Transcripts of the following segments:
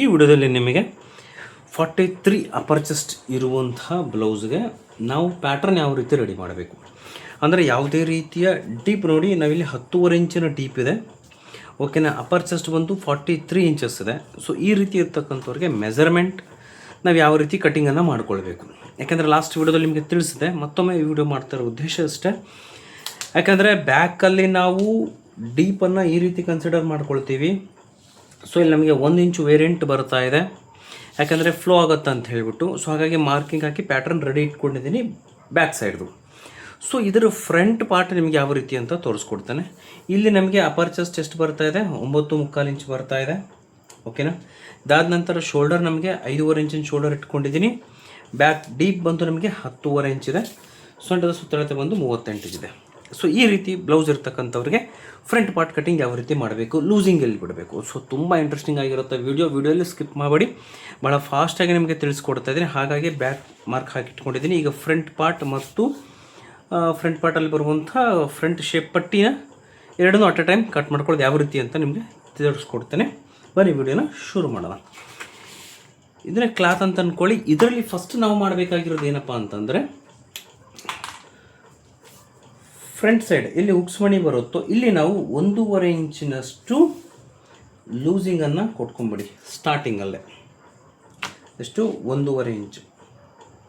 ಈ ವಿಡಿಯೋದಲ್ಲಿ ನಿಮಗೆ ಫಾರ್ಟಿ ತ್ರೀ ಅಪರ್ ಚೆಸ್ಟ್ ಇರುವಂತಹ ಬ್ಲೌಸ್ಗೆ ನಾವು ಪ್ಯಾಟ್ರನ್ ಯಾವ ರೀತಿ ರೆಡಿ ಮಾಡಬೇಕು? ಅಂದರೆ ಯಾವುದೇ ರೀತಿಯ ಡೀಪ್ ನೋಡಿ, ನಾವಿಲ್ಲಿ ಹತ್ತೂವರೆ ಇಂಚಿನ ಡೀಪ್ ಇದೆ. ಓಕೆನಾ ಅಪರ್ ಚೆಸ್ಟ್ ಬಂದು ಫಾರ್ಟಿ ತ್ರೀ ಇಂಚಸ್ ಇದೆ. ಸೊ ಈ ರೀತಿ ಇರ್ತಕ್ಕಂಥವ್ರಿಗೆ ಮೆಜರ್ಮೆಂಟ್ ನಾವು ಯಾವ ರೀತಿ ಕಟಿಂಗನ್ನು ಮಾಡ್ಕೊಳ್ಬೇಕು. ಯಾಕೆಂದರೆ ಲಾಸ್ಟ್ ವಿಡಿಯೋದಲ್ಲಿ ನಿಮಗೆ ತಿಳಿಸಿದೆ, ಮತ್ತೊಮ್ಮೆ ಈ ವಿಡಿಯೋ ಮಾಡ್ತಾ ಉದ್ದೇಶ ಅಷ್ಟೇ. ಯಾಕೆಂದರೆ ಬ್ಯಾಕಲ್ಲಿ ನಾವು ಡೀಪನ್ನು ಈ ರೀತಿ ಕನ್ಸಿಡರ್ ಮಾಡ್ಕೊಳ್ತೀವಿ. ಸೊ ಇಲ್ಲಿ ನಮಗೆ ಒಂದು ಇಂಚು ವೇರಿಯಂಟ್ ಬರ್ತಾ ಇದೆ. ಯಾಕಂದರೆ ಫ್ಲೋ ಆಗುತ್ತೆ ಅಂತ ಹೇಳಿಬಿಟ್ಟು ಸೊ ಹಾಗಾಗಿ ಮಾರ್ಕಿಂಗ್ ಹಾಕಿ ಪ್ಯಾಟ್ರನ್ ರೆಡಿ ಇಟ್ಕೊಂಡಿದ್ದೀನಿ ಬ್ಯಾಕ್ ಸೈಡ್ದು ಸೊ ಇದರ ಫ್ರಂಟ್ ಪಾರ್ಟ್ ನಿಮಗೆ ಯಾವ ರೀತಿ ಅಂತ ತೋರಿಸ್ಕೊಡ್ತಾನೆ. ಇಲ್ಲಿ ನಮಗೆ ಅಪರ್ ಚೆಸ್ಟ್ ಎಷ್ಟು ಬರ್ತಾ ಇದೆ, ಒಂಬತ್ತು ಮುಕ್ಕಾಲು ಇಂಚ್ ಬರ್ತಾ ಇದೆ. ಓಕೆನಾ ಇದಾದ ನಂತರ ಶೋಲ್ಡರ್ ನಮಗೆ ಐದೂವರೆ ಇಂಚಿನ ಶೋಲ್ಡರ್ ಇಟ್ಕೊಂಡಿದ್ದೀನಿ. ಬ್ಯಾಕ್ ಡೀಪ್ ಬಂದು ನಮಗೆ ಹತ್ತೂವರೆ ಇಂಚಿದೆ ಸೊಂಟದ ಸುತ್ತಳತೆ ಬಂದು ಮೂವತ್ತೆಂಟಿದೆ ಸೊ ಈ ರೀತಿ ಬ್ಲೌಸ್ ಇರ್ತಕ್ಕಂಥವ್ರಿಗೆ ಫ್ರಂಟ್ ಪಾರ್ಟ್ ಕಟಿಂಗ್ ಯಾವ ರೀತಿ ಮಾಡಬೇಕು? ಲೂಸಿಂಗ್ ಎಲ್ಲಿ ಬಿಡಬೇಕು. ಸೊ ತುಂಬ ಇಂಟ್ರೆಸ್ಟಿಂಗ್ ಆಗಿರುತ್ತೆ ವಿಡಿಯೋ ವೀಡಿಯೋಲ್ಲಿ ಸ್ಕಿಪ್ ಮಾಡಬೇಡಿ. ಭಾಳ ಫಾಸ್ಟಾಗಿ ನಿಮಗೆ ತಿಳಿಸ್ಕೊಡ್ತಾ ಇದ್ದೀನಿ. ಹಾಗಾಗಿ ಬ್ಯಾಕ್ ಮಾರ್ಕ್ ಹಾಕಿಟ್ಕೊಂಡಿದ್ದೀನಿ ಈಗ ಫ್ರಂಟ್ ಪಾರ್ಟ್ ಮತ್ತು ಫ್ರಂಟ್ ಪಾರ್ಟಲ್ಲಿ ಬರುವಂಥ ಫ್ರಂಟ್ ಶೇಪ್ ಪಟ್ಟಿನ ಎರಡನ್ನೂ ಅಟ್ ಎ ಟೈಮ್ ಕಟ್ ಮಾಡ್ಕೊಳ್ಳೋದು ಯಾವ ರೀತಿ ಅಂತ ನಿಮಗೆ ತಿಳಿಸ್ಕೊಡ್ತೇನೆ. ಬನ್ನಿ ವಿಡಿಯೋನ ಶುರು ಮಾಡೋಣ. ಇದನ್ನೇ ಕ್ಲಾತ್ ಅಂತ ಅಂದ್ಕೊಳ್ಳಿ ಇದರಲ್ಲಿ ಫಸ್ಟ್ ನಾವು ಮಾಡಬೇಕಾಗಿರೋದು ಏನಪ್ಪ ಅಂತಂದರೆ ಫ್ರಂಟ್ ಸೈಡ್ ಎಲ್ಲಿ ಉಕ್ಸ್ಮಣಿ ಬರುತ್ತೋ, ಇಲ್ಲಿ ನಾವು ಒಂದೂವರೆ ಇಂಚಿನಷ್ಟು ಲೂಸಿಂಗನ್ನು ಕೊಟ್ಕೊಂಬಿಡಿ ಸ್ಟಾರ್ಟಿಂಗಲ್ಲೇ ಎಷ್ಟು? ಒಂದೂವರೆ ಇಂಚು.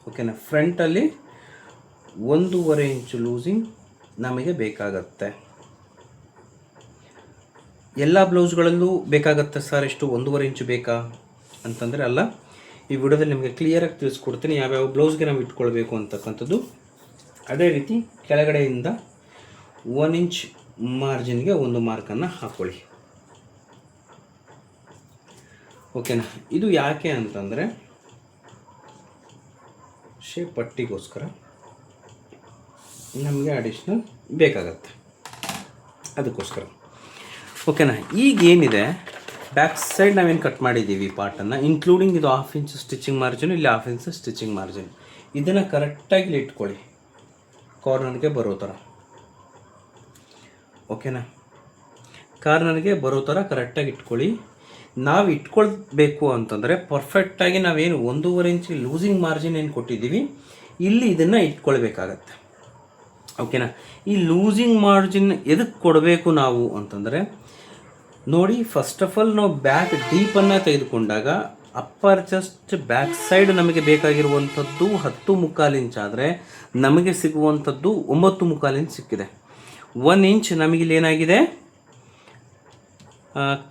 ಓಕೆನಾ ಫ್ರಂಟಲ್ಲಿ ಒಂದೂವರೆ ಇಂಚು ಲೂಸಿಂಗ್ ನಮಗೆ ಬೇಕಾಗತ್ತೆ. ಎಲ್ಲ ಬ್ಲೌಸ್ಗಳಲ್ಲೂ ಬೇಕಾಗತ್ತೆ ಸರ್ ಎಷ್ಟು? ಒಂದೂವರೆ ಇಂಚು ಬೇಕಾ? ಅಂತಂದರೆ ಅಲ್ಲ, ಈ ವಿಡಿಯೋದಲ್ಲಿ ನಿಮಗೆ ಕ್ಲಿಯರಾಗಿ ತಿಳಿಸ್ಕೊಡ್ತೀನಿ, ಯಾವ್ಯಾವ ಬ್ಲೌಸ್ಗೆ ನಾವು ಇಟ್ಕೊಳ್ಬೇಕು ಅಂತಕ್ಕಂಥದ್ದು. ಅದೇ ರೀತಿ ಕೆಳಗಡೆಯಿಂದ ಒನ್ ಇಂಚ್ ಮಾರ್ಜಿನ್ಗೆ ಒಂದು ಮಾರ್ಕನ್ನು ಹಾಕ್ಕೊಳ್ಳಿ ಓಕೆನಾ ಇದು ಯಾಕೆ ಅಂತಂದರೆ ಶೇಪ್ ಪಟ್ಟಿಗೋಸ್ಕರ ನಮಗೆ ಅಡಿಷ್ನಲ್ ಬೇಕಾಗತ್ತೆ. ಅದಕ್ಕೋಸ್ಕರ. ಓಕೆನಾ ಈಗ ಏನಿದೆ? ಬ್ಯಾಕ್ ಸೈಡ್ ನಾವೇನು ಕಟ್ ಮಾಡಿದ್ದೀವಿ ಪಾರ್ಟನ್ನು ಇನ್ಕ್ಲೂಡಿಂಗ್ ಇದು ಹಾಫ್ ಇಂಚ್ ಸ್ಟಿಚಿಂಗ್ ಮಾರ್ಜಿನ್ ಇಲ್ಲಿ ಹಾಫ್ ಇಂಚ್ ಸ್ಟಿಚಿಂಗ್ ಮಾರ್ಜಿನ್ ಇದನ್ನು ಕರೆಕ್ಟಾಗಿ ಇಟ್ಕೊಳ್ಳಿ. ಕಾರ್ನರ್ಗೆ ಬರೋ ಥರ ಓಕೆನಾ? ಕಾರ್ನರ್ಗೆ ಬರೋ ಥರ ಕರೆಕ್ಟಾಗಿ ಇಟ್ಕೊಳ್ಳಿ. ನಾವು ಇಟ್ಕೊಳ್ಬೇಕು ಅಂತಂದರೆ ಪರ್ಫೆಕ್ಟಾಗಿ ನಾವೇನು ಒಂದೂವರೆ ಇಂಚ್ ಲೂಸಿಂಗ್ ಮಾರ್ಜಿನ್ ಏನು ಕೊಟ್ಟಿದ್ದೀವಿ, ಇಲ್ಲಿ ಇದನ್ನು ಇಟ್ಕೊಳ್ಬೇಕಾಗತ್ತೆ. ಓಕೆನಾ? ಈ ಲೂಸಿಂಗ್ ಮಾರ್ಜಿನ್ ಎದಕ್ಕೆ ಕೊಡಬೇಕು ನಾವು ಅಂತಂದರೆ, ನೋಡಿ ಫಸ್ಟ್ ಆಫ್ ಆಲ್ ನಾವು ಬ್ಯಾಕ್ ಡೀಪನ್ನು ತೆಗೆದುಕೊಂಡಾಗ ಅಪ್ಪರ್ ಜಸ್ಟ್ ಬ್ಯಾಕ್ ಸೈಡ್ ನಮಗೆ ಬೇಕಾಗಿರುವಂಥದ್ದು ಹತ್ತು ಮುಕ್ಕಾಲು ಇಂಚ್ ಆದರೆ ನಮಗೆ ಸಿಗುವಂಥದ್ದು ಒಂಬತ್ತು ಮುಕ್ಕಾಲು ಇಂಚ್ ಸಿಕ್ಕಿದೆ. ಒನ್ ಇಂಚ್ ನಮಗಿಲ್ಲಿ ಏನಾಗಿದೆ?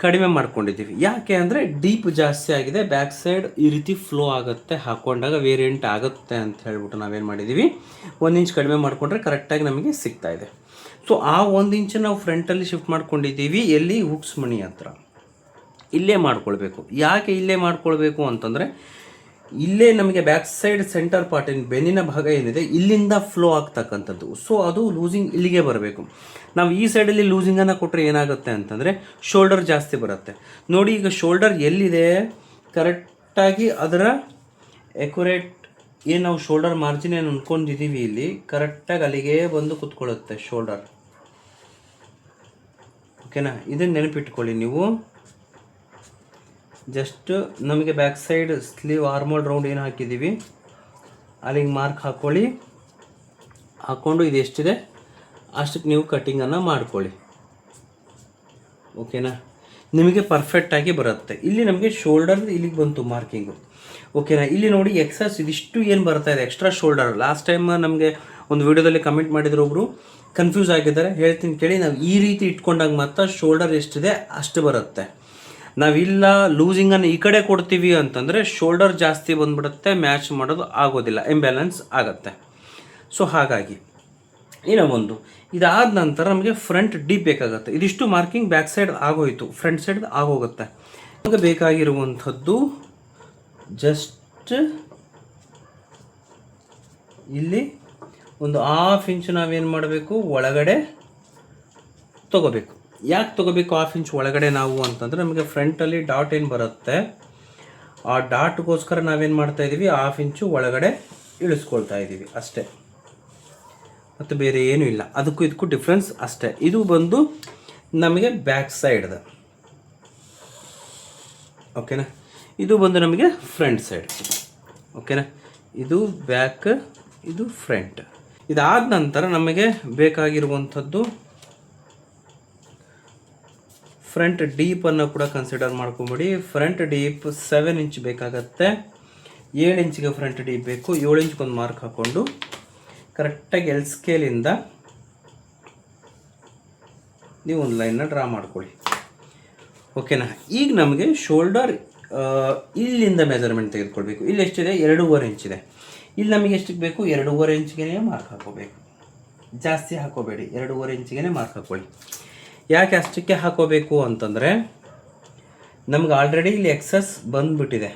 ಕಡಿಮೆ ಮಾಡ್ಕೊಂಡಿದ್ದೀವಿ. ಯಾಕೆ ಅಂದರೆ ಡೀಪ್ ಜಾಸ್ತಿ ಆಗಿದೆ. ಬ್ಯಾಕ್ ಸೈಡ್ ಈ ರೀತಿ ಫ್ಲೋ ಆಗುತ್ತೆ. ಹಾಕೊಂಡಾಗ ವೇರಿಯಂಟ್ ಆಗುತ್ತೆ ಅಂತ ಹೇಳ್ಬಿಟ್ಟು ನಾವೇನು ಮಾಡಿದ್ದೀವಿ? ಒಂದು ಇಂಚ್ ಕಡಿಮೆ ಮಾಡಿಕೊಂಡ್ರೆ ಕರೆಕ್ಟಾಗಿ ನಮಗೆ ಸಿಗ್ತಾ ಇದೆ. ಸೊ ಆ ಒಂದು ಇಂಚ್ ನಾವು ಫ್ರಂಟಲ್ಲಿ ಶಿಫ್ಟ್ ಮಾಡ್ಕೊಂಡಿದ್ದೀವಿ. ಎಲ್ಲಿ? ಹುಕ್ಸ್ ಮಣಿ ಹತ್ರ. ಇಲ್ಲೇ ಮಾಡ್ಕೊಳ್ಬೇಕು. ಯಾಕೆ ಇಲ್ಲೇ ಮಾಡ್ಕೊಳ್ಬೇಕು ಅಂತಂದರೆ ಇಲ್ಲೇ ನಮಗೆ ಬ್ಯಾಕ್ ಸೈಡ್ ಸೆಂಟರ್ ಪಾರ್ಟ್ ಏನು ಬೆನ್ನಿನ ಭಾಗ ಏನಿದೆ, ಇಲ್ಲಿಂದ ಫ್ಲೋ ಆಗ್ತಕ್ಕಂಥದ್ದು. ಸೊ ಅದು ಲೂಸಿಂಗ್ ಇಲ್ಲಿಗೆ ಬರಬೇಕು. ನಾವು ಈ ಸೈಡಲ್ಲಿ ಲೂಸಿಂಗನ್ನು ಕೊಟ್ಟರೆ ಏನಾಗುತ್ತೆ ಅಂತಂದರೆ ಶೋಲ್ಡರ್ ಜಾಸ್ತಿ ಬರುತ್ತೆ. ನೋಡಿ, ಈಗ ಶೋಲ್ಡರ್ ಎಲ್ಲಿದೆ? ಕರೆಕ್ಟಾಗಿ ಅದರ ಎಕ್ಯುರೇಟ್ ಏನು ನಾವು ಶೋಲ್ಡರ್ ಮಾರ್ಜಿನ್ ಏನು ಅಂದ್ಕೊಂಡಿದ್ದೀವಿ ಇಲ್ಲಿ ಕರೆಕ್ಟಾಗಿ ಅಲ್ಲಿಗೆ ಬಂದು ಕುತ್ಕೊಳ್ಳುತ್ತೆ ಶೋಲ್ಡರ್ ಓಕೆನಾ ಇದನ್ನು ನೆನಪಿಟ್ಕೊಳ್ಳಿ ನೀವು. ಜಸ್ಟ್ ನಮಗೆ back side sleeve armhole round ಏನು ಹಾಕಿದ್ದೀವಿ ಅಲ್ಲಿಗೆ ಮಾರ್ಕ್ ಹಾಕ್ಕೊಳ್ಳಿ ಹಾಕ್ಕೊಂಡು ಇದು ಎಷ್ಟಿದೆ? ಅಷ್ಟಕ್ಕೆ ನೀವು ಕಟ್ಟಿಂಗನ್ನು ಮಾಡ್ಕೊಳ್ಳಿ. ಓಕೆನಾ ನಿಮಗೆ ಪರ್ಫೆಕ್ಟಾಗಿ ಬರುತ್ತೆ. ಇಲ್ಲಿ ನಮಗೆ ಶೋಲ್ಡರ್ ಇಲ್ಲಿಗೆ ಬಂತು ಮಾರ್ಕಿಂಗು ಓಕೆನಾ ಇಲ್ಲಿ ನೋಡಿ ಎಕ್ಸಸ್ ಇದಿಷ್ಟು ಏನು ಬರ್ತಾ ಇದೆ? ಎಕ್ಸ್ಟ್ರಾ ಶೋಲ್ಡರ್ ಲಾಸ್ಟ್ ಟೈಮ್ ನಮಗೆ ಒಂದು ವಿಡಿಯೋದಲ್ಲಿ ಕಮೆಂಟ್ ಮಾಡಿದ್ರು ಒಬ್ಬರು ಕನ್ಫ್ಯೂಸ್ ಆಗಿದ್ದಾರೆ. ಹೇಳ್ತೀನಿ ಕೇಳಿ. ನಾವು ಈ ರೀತಿ ಇಟ್ಕೊಂಡಾಗ ಮಾತ್ರ ಶೋಲ್ಡರ್ ಎಷ್ಟಿದೆ ಅಷ್ಟು ಬರುತ್ತೆ. ನಾವಿಲ್ಲ ಲೂಸಿಂಗನ್ನು ಈ ಕಡೆ ಕೊಡ್ತೀವಿ ಅಂತಂದರೆ ಶೋಲ್ಡರ್ ಜಾಸ್ತಿ ಬಂದ್ಬಿಡುತ್ತೆ ಮ್ಯಾಚ್ ಮಾಡೋದು ಆಗೋದಿಲ್ಲ ಇಂಬ್ಯಾಲೆನ್ಸ್ ಆಗುತ್ತೆ. ಸೊ ಹಾಗಾಗಿ ಏನೋ ಒಂದು, ಇದಾದ ನಂತರ ನಮಗೆ ಫ್ರಂಟ್ ಡೀಪ್ ಬೇಕಾಗುತ್ತೆ. ಇದಿಷ್ಟು ಮಾರ್ಕಿಂಗ್ ಬ್ಯಾಕ್ ಸೈಡ್ ಆಗೋಯಿತು. ಫ್ರಂಟ್ ಸೈಡ್ ಆಗೋಗುತ್ತೆ. ನಮಗೆ ಬೇಕಾಗಿರುವಂಥದ್ದು ಜಸ್ಟ್ ಇಲ್ಲಿ ಒಂದು ಹಾಫ್ ಇಂಚ್ ನಾವೇನು ಮಾಡಬೇಕು? ಒಳಗಡೆ ತಗೋಬೇಕು. ಯಾಕೆ ತೊಗೋಬೇಕು ಹಾಫ್ ಇಂಚ್ ಒಳಗಡೆ ನಾವು ಅಂತಂದರೆ ನಮಗೆ ಫ್ರಂಟಲ್ಲಿ ಡಾಟ್ ಏನು ಬರುತ್ತೆ? ಆ ಡಾಟ್ಗೋಸ್ಕರ ನಾವೇನು ಮಾಡ್ತಾ ಇದ್ದೀವಿ ಹಾಫ್ ಇಂಚು ಒಳಗಡೆ ಇಳಿಸ್ಕೊಳ್ತಾ ಇದ್ದೀವಿ ಅಷ್ಟೇ. ಮತ್ತು ಬೇರೆ ಏನೂ ಇಲ್ಲ. ಅದಕ್ಕೂ ಇದಕ್ಕೂ ಡಿಫ್ರೆನ್ಸ್ ಅಷ್ಟೇ. ಇದು ಬಂದು ನಮಗೆ ಬ್ಯಾಕ್ ಸೈಡ್ದ ಓಕೆನಾ ಇದು ಬಂದು ನಮಗೆ ಫ್ರಂಟ್ ಸೈಡ್ ಓಕೆನಾ ಇದು ಬ್ಯಾಕ್ ಇದು ಫ್ರಂಟ್ ಇದಾದ ನಂತರ ನಮಗೆ ಬೇಕಾಗಿರುವಂಥದ್ದು ಫ್ರಂಟ್ ಡೀಪನ್ನು ಕೂಡ ಕನ್ಸಿಡರ್ ಮಾಡ್ಕೊಂಬಿಡಿ. ಫ್ರಂಟ್ ಡೀಪ್ ಸೆವೆನ್ ಇಂಚ್ ಬೇಕಾಗತ್ತೆ. ಏಳು ಇಂಚಿಗೆ ಫ್ರಂಟ್ ಡೀಪ್ ಬೇಕು. ಏಳು ಇಂಚ್ಗೊಂದು ಮಾರ್ಕ್ ಹಾಕ್ಕೊಂಡು ಕರೆಕ್ಟಾಗಿ ಎಲ್ ಸ್ಕೇಲಿಂದ ನೀವು ಒಂದು ಲೈನ್ನ ಡ್ರಾ ಮಾಡ್ಕೊಳ್ಳಿ. ಓಕೆನಾ ಈಗ ನಮಗೆ ಶೋಲ್ಡರ್ ಇಲ್ಲಿಂದ ಮೆಜರ್ಮೆಂಟ್ ತೆಗೆದುಕೊಳ್ಬೇಕು. ಇಲ್ಲಿ ಎಷ್ಟಿದೆ? ಎರಡೂವರೆ ಇಂಚಿದೆ ಇಲ್ಲಿ ನಮಗೆ ಎಷ್ಟಕ್ಕೆ ಬೇಕು? ಎರಡೂವರೆ ಇಂಚಿಗೆ ಮಾರ್ಕ್ ಹಾಕೋಬೇಕು ಜಾಸ್ತಿ ಹಾಕೋಬೇಡಿ ಎರಡೂವರೆ ಇಂಚಿಗೆ ಮಾರ್ಕ್ ಹಾಕೊಳ್ಳಿ ಯಾಕೆ ಅಷ್ಟಕ್ಕೆ ಹಾಕೋಬೇಕು ಅಂತಂದರೆ ನಮ್ಗೆ ಆಲ್ರೆಡಿ ಇಲ್ಲಿ ಎಕ್ಸಸ್ ಬಂದ್ಬಿಟ್ಟಿದೆ.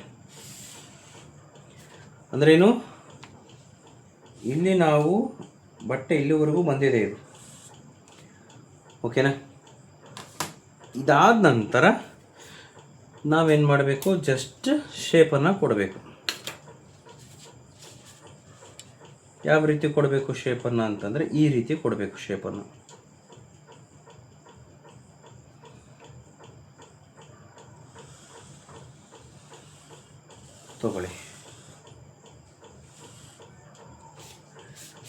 ಏನು? ಇಲ್ಲಿ ನಾವು ಬಟ್ಟೆ ಇಲ್ಲಿವರೆಗೂ ಬಂದಿದೆ ಇದು. ಓಕೆನಾ ಇದಾದ ನಂತರ ನಾವೇನು ಮಾಡಬೇಕು? ಜಸ್ಟ್ ಶೇಪನ್ನು ಕೊಡಬೇಕು. ಯಾವ ರೀತಿ ಕೊಡಬೇಕು ಶೇಪನ್ನು ಅಂತಂದರೆ ಈ ರೀತಿ ಕೊಡಬೇಕು ಶೇಪನ್ನು ತಗೊಳ್ಳಿ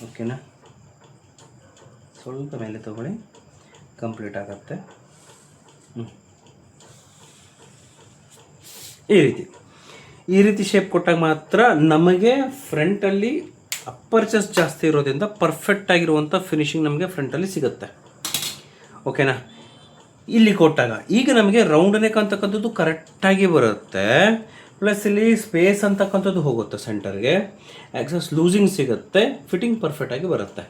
ಓಕೆನಾ ಸ್ವಲ್ಪ ಮೇಲೆ ತಗೊಳ್ಳಿ ಆಗುತ್ತೆ ಈ ರೀತಿ. ಈ ರೀತಿ ಶೇಪ್ ಕೊಟ್ಟಾಗ ಮಾತ್ರ ನಮಗೆ ಫ್ರಂಟಲ್ಲಿ ಅಪ್ಪರ್ ಚೆಸ್ಟ್ ಜಾಸ್ತಿ ಇರೋದ್ರಿಂದ ಪರ್ಫೆಕ್ಟ್ ಆಗಿರುವಂಥ ಫಿನಿಶಿಂಗ್ ನಮಗೆ ಫ್ರಂಟಲ್ಲಿ ಸಿಗುತ್ತೆ. ಓಕೆನಾ ಇಲ್ಲಿ ಕೊಟ್ಟಾಗ, ಈಗ ನಮಗೆ ರೌಂಡ್ ನೆಕ್ ಅಂತಕ್ಕಂಥದ್ದು ಕರೆಕ್ಟಾಗಿ ಬರುತ್ತೆ. ಪ್ಲಸ್ ಇಲ್ಲಿ ಸ್ಪೇಸ್ ಅಂತಕ್ಕಂಥದ್ದು ಹೋಗುತ್ತೆ ಸೆಂಟರ್ಗೆ ಆಕ್ಸಸ್ ಲೂಸಿಂಗ್ ಸಿಗುತ್ತೆ ಫಿಟ್ಟಿಂಗ್ ಪರ್ಫೆಕ್ಟಾಗಿ ಬರುತ್ತೆ.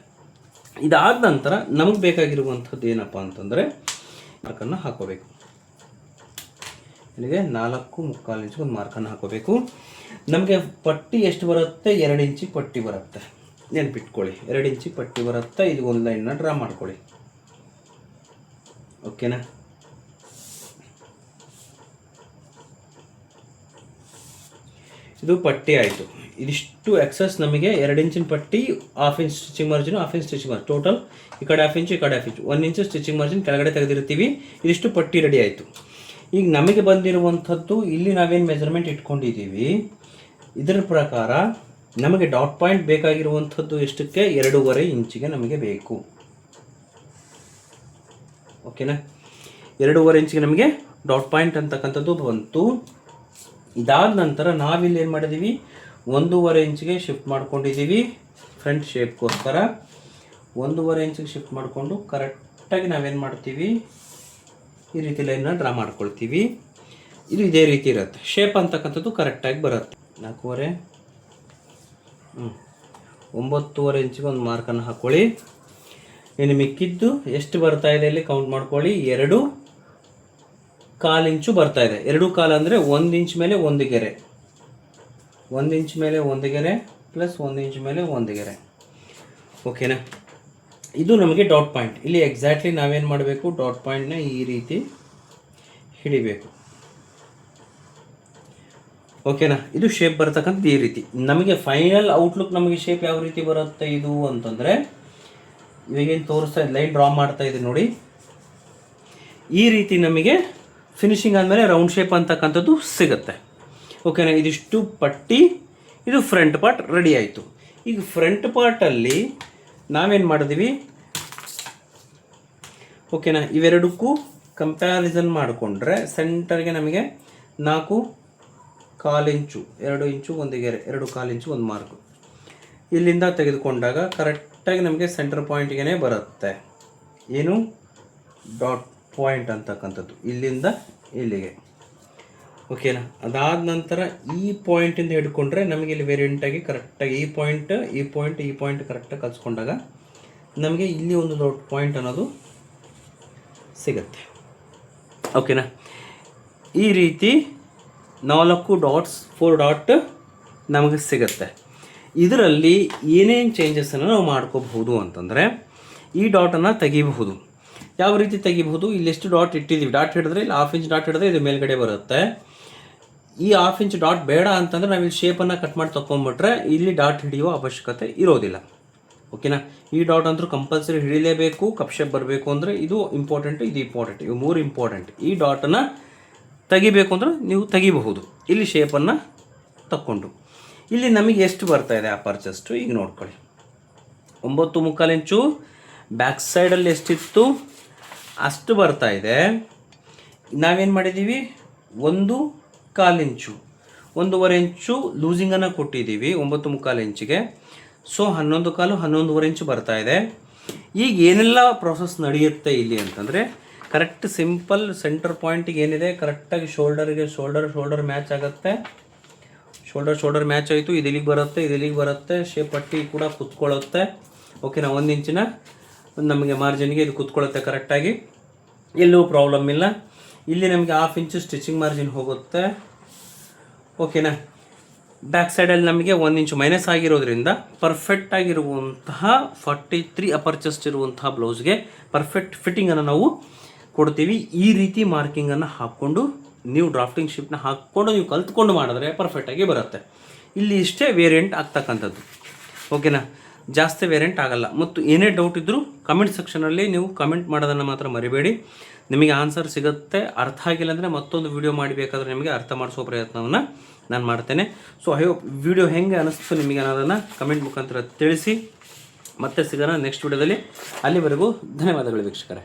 ಇದಾದ ನಂತರ ನಮಗೆ ಬೇಕಾಗಿರುವಂಥದ್ದು ಏನಪ್ಪ ಅಂತಂದರೆ ಮಾರ್ಕನ್ನು ಹಾಕೋಬೇಕು. ಇಲ್ಲಿಗೆ ನಾಲ್ಕು ಮುಕ್ಕಾಲು ಇಂಚು ಒಂದು ಮಾರ್ಕನ್ನು ಹಾಕೋಬೇಕು. ನಮಗೆ ಪಟ್ಟಿ ಎಷ್ಟು ಬರುತ್ತೆ? ಎರಡು ಇಂಚಿ ಪಟ್ಟಿ ಬರುತ್ತೆ. ನೆನ್ಪಿಟ್ಕೊಳ್ಳಿ. ಎರಡು ಇಂಚಿ ಪಟ್ಟಿ ಬರುತ್ತೆ. ಇದು ಒಂದು ಲೈನ್ನ ಡ್ರಾ ಮಾಡ್ಕೊಳ್ಳಿ. ಓಕೆನಾ? ಇದು ಪಟ್ಟಿ ಆಯಿತು. ಇದಿಷ್ಟು ಎಕ್ಸಸ್ ನಮಗೆ ಎರಡು ಇಂಚಿನ ಪಟ್ಟಿ half inch stitching margin half inch stitching margin total ಈ ಕಡೆ ಹಾಫ್ ಇಂಚು ಈ ಕಡೆ half inch one inch stitching margin ಕೆಳಗಡೆ ತೆಗೆದಿರ್ತೀವಿ ಇದಿಷ್ಟು ಪಟ್ಟಿ ರೆಡಿ ಆಯಿತು. ಈಗ ನಮಗೆ ಬಂದಿರುವಂಥದ್ದು ಇಲ್ಲಿ ನಾವೇನು ಮೆಜರ್ಮೆಂಟ್ ಇಟ್ಕೊಂಡಿದ್ದೀವಿ. ಇದರ ಪ್ರಕಾರ ನಮಗೆ ಡಾಟ್ ಪಾಯಿಂಟ್ ಬೇಕಾಗಿರುವಂಥದ್ದು ಎಷ್ಟಕ್ಕೆ? ಎರಡೂವರೆ ಇಂಚಿಗೆ ನಮಗೆ ಬೇಕು. ಓಕೆನಾ ಎರಡೂವರೆ ಇಂಚಿಗೆ ನಮಗೆ ಡಾಟ್ ಪಾಯಿಂಟ್ ಅಂತಕ್ಕಂಥದ್ದು ಬಂತು. ಇದಾದ ನಂತರ ನಾವಿಲ್ಲಿ ಏನು ಮಾಡಿದ್ದೀವಿ ಒಂದೂವರೆ ಇಂಚಿಗೆ ಶಿಫ್ಟ್ ಮಾಡ್ಕೊಂಡಿದ್ದೀವಿ ಫ್ರಂಟ್ ಶೇಪ್ಗೋಸ್ಕರ ಒಂದೂವರೆ ಇಂಚಿಗೆ ಶಿಫ್ಟ್ ಮಾಡಿಕೊಂಡು ಕರೆಕ್ಟಾಗಿ ನಾವೇನು ಮಾಡ್ತೀವಿ? ಈ ರೀತಿ ಲೈನ್ನ ಡ್ರಾ ಮಾಡ್ಕೊಳ್ತೀವಿ. ಇದು ಇದೇ ರೀತಿ ಇರುತ್ತೆ. ಶೇಪ್ ಅಂತಕ್ಕಂಥದ್ದು ಕರೆಕ್ಟಾಗಿ ಬರುತ್ತೆ. ನಾಲ್ಕೂವರೆ. ಹ್ಞೂ ಒಂಬತ್ತುವರೆ ಇಂಚಿಗೆ ಒಂದು ಮಾರ್ಕನ್ನು ಹಾಕ್ಕೊಳ್ಳಿ ಇನ್ನು ಮಿಕ್ಕಿದ್ದು ಎಷ್ಟು ಬರ್ತಾ ಇದೆ ಇಲ್ಲಿ? ಕೌಂಟ್ ಮಾಡ್ಕೊಳ್ಳಿ. ಎರಡು. ಕಾಲು ಇಂಚು ಬರ್ತಾ ಇದೆ. ಎರಡು ಕಾಲು ಅಂದರೆ ಒಂದು ಇಂಚ್ ಮೇಲೆ ಒಂದು ಗೆರೆ. ಒಂದು ಇಂಚ್ ಮೇಲೆ ಒಂದು ಗೆರೆ ಪ್ಲಸ್ ಒಂದು ಇಂಚ್ ಮೇಲೆ ಒಂದು ಗೆರೆ. ಓಕೆನಾ ಇದು ನಮಗೆ ಡಾಟ್ ಪಾಯಿಂಟ್. ಇಲ್ಲಿ ಎಕ್ಸಾಕ್ಟ್ಲಿ ನಾವೇನು ಮಾಡಬೇಕು? ಡಾಟ್ ಪಾಯಿಂಟ್ನ ಈ ರೀತಿ ಹಿಡಿಬೇಕು. ಓಕೆನಾ ಇದು ಶೇಪ್ ಬರತಕ್ಕಂಥದ್ದು ಈ ರೀತಿ. ನಮಗೆ ಫೈನಲ್ ಔಟ್ಲುಕ್ ನಮಗೆ ಶೇಪ್ ಯಾವ ರೀತಿ ಬರುತ್ತೆ ಇದು ಅಂತಂದರೆ, ಇವಾಗೇನು ತೋರಿಸ್ತಾ ಇದೆ ಲೈನ್ ಡ್ರಾ ಮಾಡ್ತಾ ಇದೆ ನೋಡಿ. ಈ ರೀತಿ ನಮಗೆ ಫಿನಿಶಿಂಗ್ ಆದಮೇಲೆ ರೌಂಡ್ ಶೇಪ್ ಅಂತಕ್ಕಂಥದ್ದು ಸಿಗುತ್ತೆ. ಓಕೆನಾ ಇದಿಷ್ಟು ಪಟ್ಟಿ, ಇದು ಫ್ರಂಟ್ ಪಾರ್ಟ್ ರೆಡಿ ಆಯಿತು. ಈಗ ಫ್ರಂಟ್ ಪಾರ್ಟಲ್ಲಿ ನಾವೇನು ಮಾಡಿದ್ವಿ? ಓಕೆನಾ ಇವೆರಡಕ್ಕೂ ಕಂಪ್ಯಾರಿಸನ್ ಮಾಡಿಕೊಂಡ್ರೆ ಸೆಂಟರ್ಗೆ ನಮಗೆ ನಾಲ್ಕು ಕಾಲು ಇಂಚು, ಎರಡು ಇಂಚು, ಒಂದು ಗೆರೆ, ಎರಡು ಕಾಲು ಇಂಚು, ಒಂದು ಮಾರ್ಕು ಇಲ್ಲಿಂದ ತೆಗೆದುಕೊಂಡಾಗ ಕರೆಕ್ಟಾಗಿ ನಮಗೆ ಸೆಂಟರ್ ಪಾಯಿಂಟ್ಗೆ ಬರುತ್ತೆ. ಏನು? ಡಾಟ್ ಪಾಯಿಂಟ್ ಅಂತಕ್ಕಂಥದ್ದು. ಇಲ್ಲಿಂದ ಇಲ್ಲಿಗೆ. ಓಕೆನಾ ಅದಾದ ನಂತರ ಈ ಪಾಯಿಂಟಿಂದ ಹಿಡ್ಕೊಂಡ್ರೆ ನಮಗೆ ಇಲ್ಲಿ ವೇರಿಯಂಟಾಗಿ ಕರೆಕ್ಟಾಗಿ ಈ ಪಾಯಿಂಟ್ ಈ ಪಾಯಿಂಟ್ ಈ ಪಾಯಿಂಟ್ ಕರೆಕ್ಟಾಗಿ ಕಲ್ಸ್ಕೊಂಡಾಗ ನಮಗೆ ಇಲ್ಲಿ ಒಂದು ದೊಡ್ಡ ಪಾಯಿಂಟ್ ಅನ್ನೋದು ಸಿಗುತ್ತೆ. ಓಕೆನಾ ಈ ರೀತಿ ನಾಲ್ಕು ಡಾಟ್ಸ್ ಫೋರ್ ಡಾಟ್ ನಮಗೆ ಸಿಗುತ್ತೆ. ಇದರಲ್ಲಿ ಏನೇನು ಚೇಂಜಸನ್ನು ನಾವು ಮಾಡ್ಕೋಬಹುದು ಅಂತಂದರೆ ಈ ಡಾಟನ್ನು ತೆಗಿಬಹುದು. ಯಾವ ರೀತಿ ತೆಗಿಬಹುದು? ಇಲ್ಲೆಷ್ಟು ಡಾಟ್ ಇಟ್ಟಿದ್ದೀವಿ. ಡಾಟ್ ಹಿಡಿದ್ರೆ ಇಲ್ಲಿ ಹಾಫ್ ಇಂಚ್ ಡಾಟ್ ಹಿಡಿದ್ರೆ ಇದು ಮೇಲ್ಗಡೆ ಬರುತ್ತೆ. ಈ ಹಾಫ್ ಇಂಚ್ ಡಾಟ್ ಬೇಡ ಅಂತಂದ್ರೆ ನಾವು ಇಲ್ಲಿ ಶೇಪನ್ನು ಕಟ್ ಮಾಡಿ ತೊಗೊಂಡ್ಬಿಟ್ರೆ ಇಲ್ಲಿ ಡಾಟ್ ಹಿಡಿಯುವ ಅವಶ್ಯಕತೆ ಇರೋದಿಲ್ಲ. ಓಕೆನಾ ಈ ಡಾಟ್ ಅಂತೂ ಕಂಪಲ್ಸರಿ ಹಿಡಿಲೇಬೇಕು ಕಪ್ ಶೇಪ್ ಬರಬೇಕು ಅಂದರೆ ಇದು ಇಂಪಾರ್ಟೆಂಟ್ ಇದು ಇಂಪಾರ್ಟೆಂಟ್ ಇವು ಮೂರು ಇಂಪಾರ್ಟೆಂಟ್ ಈ ಡಾಟನ್ನು ತೆಗಿಬೇಕು ಅಂದ್ರೆ ನೀವು ತೆಗಿಬಹುದು. ಇಲ್ಲಿ ಶೇಪನ್ನು ತಕ್ಕೊಂಡು. ಇಲ್ಲಿ ನಮಗೆ ಎಷ್ಟು ಬರ್ತಾ ಇದೆ ಆ ಅಪರ್ಚಸ್ಟು ಈಗ ನೋಡ್ಕೊಳ್ಳಿ. ಒಂಬತ್ತು ಮುಕ್ಕಾಲು ಇಂಚು ಬ್ಯಾಕ್ ಸೈಡಲ್ಲಿ ಎಷ್ಟಿತ್ತು? ಅಷ್ಟು ಬರ್ತಾ ಇದೆ. ನಾವೇನು ಮಾಡಿದ್ದೀವಿ ಒಂದು ಕಾಲು ಇಂಚು. ಒಂದೂವರೆ ಇಂಚು ಲೂಸಿಂಗನ್ನು ಕೊಟ್ಟಿದ್ದೀವಿ ಒಂಬತ್ತು ಮುಕ್ಕಾಲು ಇಂಚಿಗೆ. ಸೊ ಹನ್ನೊಂದು ಕಾಲು ಹನ್ನೊಂದುವರೆ ಇಂಚು ಬರ್ತಾ ಇದೆ. ಈಗ ಏನೆಲ್ಲ ಪ್ರೊಸೆಸ್ ನಡೆಯುತ್ತೆ ಇಲ್ಲಿ ಅಂತಂದರೆ ಕರೆಕ್ಟ್ ಸಿಂಪಲ್ ಸೆಂಟರ್ ಪಾಯಿಂಟಿಗೆ ಏನಿದೆ? ಕರೆಕ್ಟಾಗಿ ಶೋಲ್ಡರ್ಗೆ ಶೋಲ್ಡರ್ ಶೋಲ್ಡರ್ ಮ್ಯಾಚ್ ಆಗುತ್ತೆ. ಶೋಲ್ಡರ್ ಶೋಲ್ಡರ್ ಮ್ಯಾಚ್ ಆಯಿತು, ಇದು ಇಲ್ಲಿಗೆ ಬರುತ್ತೆ, ಇದು ಇಲ್ಲಿಗೆ ಬರುತ್ತೆ ಶೇಪ್ ಪಟ್ಟಿ ಕೂಡ ಕುತ್ಕೊಳ್ಳುತ್ತೆ. ಓಕೆನಾ ಒಂದು ಇಂಚಿನ ನಮಗೆ ಮಾರ್ಜಿನ್ಗೆ ಇದು ಕುತ್ಕೊಳ್ಳುತ್ತೆ ಕರೆಕ್ಟಾಗಿ ಎಲ್ಲೂ ಪ್ರಾಬ್ಲಮ್ ಇಲ್ಲ. ಇಲ್ಲಿ ನಮಗೆ ಹಾಫ್ ಇಂಚು ಸ್ಟಿಚಿಂಗ್ ಮಾರ್ಜಿನ್ ಹೋಗುತ್ತೆ. ಓಕೆನಾ ಬ್ಯಾಕ್ ಸೈಡಲ್ಲಿ ನಮಗೆ ಒಂದು ಇಂಚು ಮೈನಸ್ ಆಗಿರೋದ್ರಿಂದ ಪರ್ಫೆಕ್ಟ್ ಆಗಿರುವಂತಹ ಫಾರ್ಟಿ ತ್ರೀ ಅಪರ್ಚಸ್ಟ್ ಇರುವಂತಹ ಬ್ಲೌಸ್ಗೆ ಪರ್ಫೆಕ್ಟ್ ಫಿಟ್ಟಿಂಗನ್ನು ನಾವು ಕೊಡ್ತೀವಿ. ಈ ರೀತಿ ಮಾರ್ಕಿಂಗನ್ನು ಹಾಕ್ಕೊಂಡು ನೀವು ಡ್ರಾಫ್ಟಿಂಗ್ ಶೀಟ್ನ ಹಾಕ್ಕೊಂಡು ನೀವು ಕಲ್ತ್ಕೊಂಡು ಮಾಡಿದ್ರೆ ಪರ್ಫೆಕ್ಟಾಗಿ ಬರುತ್ತೆ. ಇಲ್ಲಿ ಇಷ್ಟೇ ವೇರಿಯಂಟ್ ಆಗ್ತಕ್ಕಂಥದ್ದು. ಓಕೆನಾ ಜಾಸ್ತಿ ವೇರಿಯಂಟ್ ಆಗಲ್ಲ. ಮತ್ತು ಏನೇ ಡೌಟ್ ಇದ್ದರೂ ಕಮೆಂಟ್ ಸೆಕ್ಷನಲ್ಲಿ ನೀವು ಕಮೆಂಟ್ ಮಾಡೋದನ್ನು ಮಾತ್ರ ಮರಿಬೇಡಿ. ನಿಮಗೆ ಆನ್ಸರ್ ಸಿಗುತ್ತೆ. ಅರ್ಥ ಆಗಿಲ್ಲ ಅಂದರೆ ಮತ್ತೊಂದು ವಿಡಿಯೋ ಮಾಡಬೇಕಾದ್ರೆ ನಿಮಗೆ ಅರ್ಥ ಮಾಡಿಸೋ ಪ್ರಯತ್ನವನ್ನು ನಾನು ಮಾಡ್ತೇನೆ. ಸೊ ಐ ಹೋಪ್ ವಿಡಿಯೋ ಹೆಂಗೆ ಅನಿಸ್ತು ನಿಮಗೆ ಅನ್ನೋದನ್ನು ಕಮೆಂಟ್ ಮುಖಾಂತರ ತಿಳಿಸಿ. ಮತ್ತೆ ಸಿಗೋಣ ನೆಕ್ಸ್ಟ್ ವಿಡಿಯೋದಲ್ಲಿ ಅಲ್ಲಿವರೆಗೂ ಧನ್ಯವಾದಗಳು ವೀಕ್ಷಕರೇ.